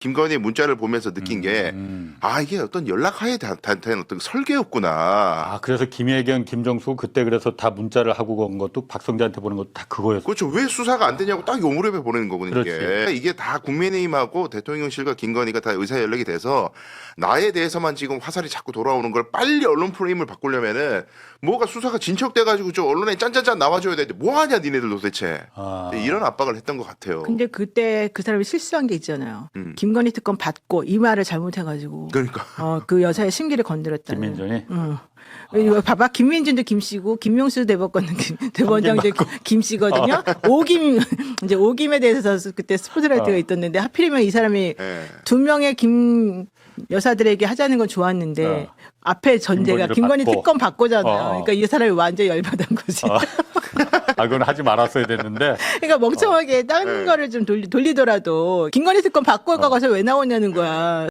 김건희 문자를 보면서 느낀 게 음. 아 이게 어떤 연락하에 된 어떤 설계였구나. 아 그래서 김혜경, 김정수 그때 그래서 다 문자를 하고 건 것도 박성재한테 보낸 것도 다 그거였어. 그렇죠. 왜 수사가 안 되냐고 딱 요 무렵에 보내는 거거든요. 이게. 그렇지. 이게 다 국민의힘하고 대통령실과 김건희가 다 의사 연락이 돼서 나에 대해서만 지금 화살이 자꾸 돌아오는 걸 빨리 언론 프레임을 바꾸려면은 뭐가 수사가 진척돼가지고 좀 언론에 짠짠짠 나와줘야 되는데 뭐 하냐 니네들 도대체 아. 이런 압박을 했던 것 같아요. 근데 그때 그 사람이 실수한 게 있잖아요. 음. 김 건희 특검 받고 이 말을 잘못해가지고 그러니까 어, 그 여사의 심기를 건드렸다는. 김민정이 응. 이거 봐봐 김민준도 김씨고 김용수 대법관은 김- 대법원장 이제 김씨거든요. 오김 이제 오김에 대해서 그때 스포트라이트가 어. 있었는데 하필이면 이 사람이 예. 두 명의 김 여사들에게 하자는 건 좋았는데 어. 앞에 전제가 김건희 받고. 특검 받고잖아요. 어. 그러니까 이 사람이 완전 히 열받은 거지. 아, 아 그건 하지 말았어야 됐는데 그러니까 멍청하게 딴 네. 거를 좀 돌리, 돌리더라도 김건희 특검 받고 가서 왜 나오냐는 거야.